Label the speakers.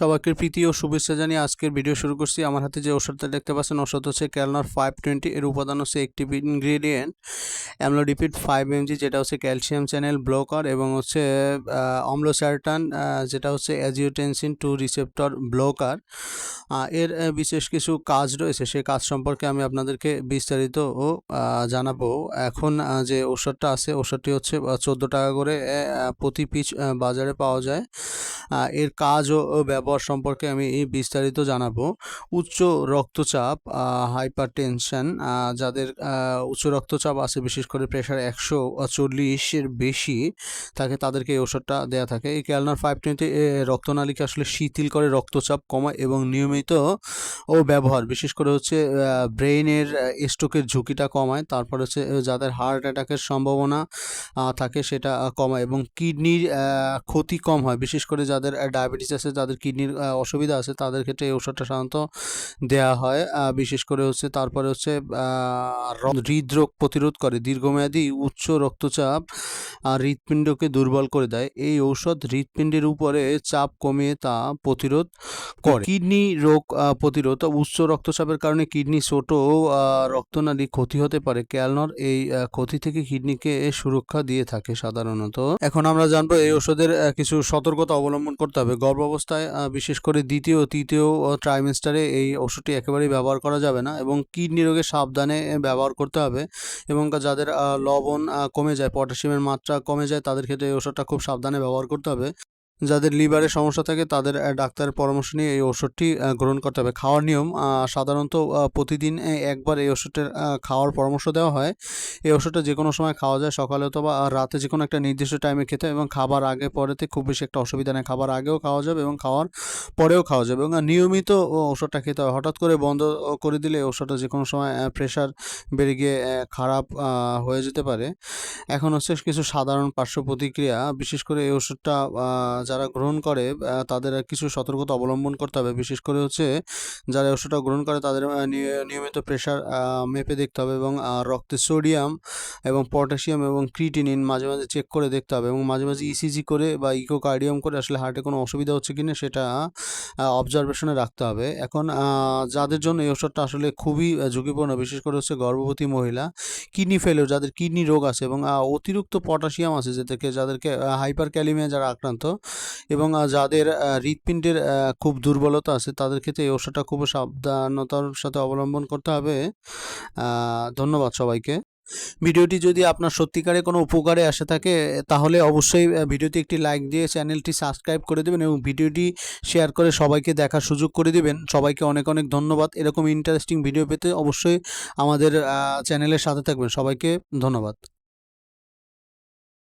Speaker 1: সবাইকে প্রীতি ও শুভেচ্ছা জানিয়ে আজকের ভিডিও শুরু করছি। আমার হাতে যে ওষুধটা দেখতে পাচ্ছেন ওষুধ হচ্ছে ক্যালনার ফাইভ টোয়েন্টি এর উপাদান হচ্ছে একটি ইনগ্রেডিয়েন্ট অ্যামলোডিপিড ফাইভ এমজি যেটা হচ্ছে ক্যালসিয়াম চ্যানেল ব্লকার এবং হচ্ছে অম্লোস্যারটান যেটা হচ্ছে অ্যাজিওটেনসিন টু রিসেপ্টর ব্লকার এর বিশেষ কিছু কাজ রয়েছে সেই কাজ সম্পর্কে আমি আপনাদেরকে বিস্তারিত ও জানাব। এখন যে ওষুধটা আছে ওষুধটি হচ্ছে চোদ্দ টাকা করে প্রতি পিচ বাজারে পাওয়া যায়। এর কাজ ও ও ব্যবহার সম্পর্কে আমি এই বিস্তারিত জানাব। উচ্চ রক্তচাপ হাইপার টেনশন যাদের উচ্চ রক্তচাপ আছে, বিশেষ করে প্রেশার একশো চল্লিশের বেশি থাকে তাদেরকে এই ওষুধটা দেওয়া থাকে। এই ক্যালনার ফাইভ টোয়েন্টি রক্তনালীকে আসলে শিথিল করে রক্তচাপ কমায় এবং নিয়মিত ও ব্যবহার, বিশেষ করে হচ্ছে ব্রেইনের স্ট্রোকের ঝুঁকিটা কমায়, তারপর হচ্ছে যাদের হার্ট অ্যাটাকের সম্ভাবনা থাকে, সেটা কমায় এবং কিডনির ক্ষতি কম হয়। বিশেষ করে যাদের ডায়াবেটিস আছে, যাদের কিডনির অসুবিধা আছে, তাদের ক্ষেত্রে এই ওষুধটা সাধারণত দেওয়া হয়। বিশেষ করে হচ্ছে তারপরে হচ্ছে হৃদরোগ প্রতিরোধ করে, দীর্ঘমেয়াদী উচ্চ রক্তচাপ, আর হৃৎপিণ্ডকে দুর্বল করে দেয়। এই ঔষধ হৃৎপিণ্ডের উপরে চাপ কমিয়ে তা প্রতিরোধ করে। কিডনি রোগ প্রতিরোধ, উচ্চ রক্তচাপের কারণে কিডনি ছোট রক্তনালী ক্ষতি হতে পারে। ক্যালনর এই ক্ষতি থেকে কিডনিকে সুরক্ষা দিয়ে থাকে সাধারণত। এখন আমরা জানব এই ওষুধের কিছু সতর্কতা অবলম্বন করতে হবে। গর্ভাবস্থায় বিশেষ করে দ্বিতীয় তৃতীয় ট্রাইমেস্টারে এই ওষুধটি একেবারেই ব্যবহার করা যাবে না এবং কিডনি রোগে সাবধানে ব্যবহার করতে হবে এবং যাদের লবণ কমে যায়, পটাশিয়ামের মাত্রা কমে যায়, তাদের ক্ষেত্রে এই ওষুধটা খুব সাবধানে ব্যবহার করতে হবে। যাদের লিভারের সমস্যা থাকে, তাদের ডাক্তারের পরামর্শ নিয়ে এই ওষুধটি গ্রহণ করতে হবে। খাওয়ার নিয়ম সাধারণত প্রতিদিন একবার এই ওষুধের খাওয়ার পরামর্শ দেওয়া হয়। এই ওষুধটা যে কোনো সময় খাওয়া যায় সকালে অথবা রাতে যে কোনো একটা নির্দিষ্ট টাইমে খেতে এবং খাবার আগে, পরেতে খুব বেশি একটা অসুবিধা নেই। খাবার আগেও খাওয়া যাবে এবং খাওয়ার পরেও খাওয়া যাবে এবং নিয়মিত ওষুধটা খেতে হবে। হঠাৎ করে বন্ধ করে দিলে এই ওষুধটা যে কোনো সময় প্রেশার বেড়ে গিয়ে খারাপ হয়ে যেতে পারে। এখন হচ্ছে কিছু সাধারণ পার্শ্ব প্রতিক্রিয়া, বিশেষ করে এই ওষুধটা যারা গ্রহণ করে তাদের কিছু সতর্কতা অবলম্বন করতে হবে। বিশেষ করে হচ্ছে যারা ওষুধটা গ্রহণ করে, তাদের নিয়মিত প্রেশার মেপে দেখতে হবে এবং রক্তে সোডিয়াম এবং পটাশিয়াম এবং ক্রিটিনিন মাঝে মাঝে চেক করে দেখতে হবে এবং মাঝে মাঝে ইসিজি করে বা ইকোকার্ডিয়াম করে আসলে হার্টে কোনো অসুবিধা হচ্ছে কিনা সেটা অবজারভেশনে রাখতে হবে। এখন যাদের জন্য এই ওষুধটা আসলে খুবই ঝুঁকিপূর্ণ, বিশেষ করে হচ্ছে গর্ভবতী মহিলা কিডনি ফেলিওর যাদের কিডনি রোগ আছে এবং অতিরিক্ত পটাশিয়াম আছে যাদেরকে যাদেরকে হাইপার ক্যালিমিয়া যারা আক্রান্ত এবং যাদের হৃৎপিণ্ডের খুব দুর্বলতা আছে, তাদের ক্ষেত্রে এই ওষুধটা খুব সাবধানতার সাথে অবলম্বন করতে হবে। ধন্যবাদ সবাইকে। ভিডিওটি যদি আপনার সত্যিকারে কোনো উপকারে আসে থাকে, তাহলে অবশ্যই ভিডিওতে একটি লাইক দিয়ে চ্যানেলটি সাবস্ক্রাইব করে দেবেন এবং ভিডিওটি শেয়ার করে সবাইকে দেখার সুযোগ করে দিবেন। সবাইকে অনেক অনেক ধন্যবাদ। এরকম ইন্টারেস্টিং ভিডিও পেতে অবশ্যই আমাদের চ্যানেলের সাথে থাকবেন। সবাইকে ধন্যবাদ।